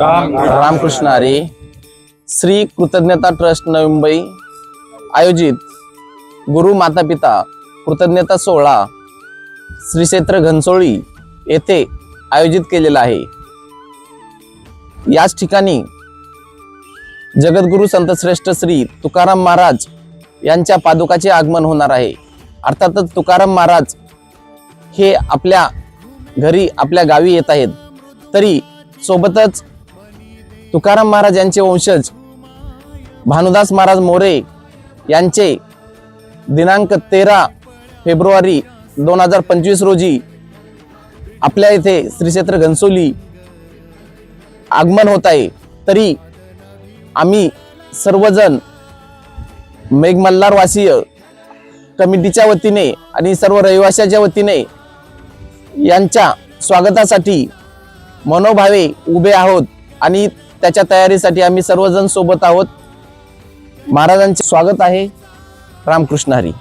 रामकृष्ण. हरी. श्री कृतज्ञता ट्रस्ट नवी मुंबई. आयोजित गुरु माता पिता कृतज्ञता सोहळा श्री क्षेत्र घनसोळी येथे आयोजित केलेला आहे. याच ठिकाणी जगद्गुरु संतश्रेष्ठ श्री तुकाराम महाराज यांच्या पादुकाचे आगमन होणार आहे. अर्थातच तुकाराम महाराज हे आपल्या घरी आपल्या गावी येत आहेत. तरी सोबतच तुकाराम महाराज यांचे वंशज भानुदास महाराज मोरे यांचे दिनांक तेरा फेब्रुवारी दोन हजार पंचवीस रोजी आपल्या इथे श्री क्षेत्र घनसोली आगमन होत आहे. तरी आम्ही सर्वजण मेघमल्हारवासीय कमिटीच्या वतीने आणि सर्व रहिवाशाच्या वतीने यांच्या स्वागतासाठी मनोभावे उभे आहोत आणि त्याच्या तयारीसाठी आम्ही सर्वजण सोबत आहोत. महाराजांचे स्वागत आहे. रामकृष्ण हरी.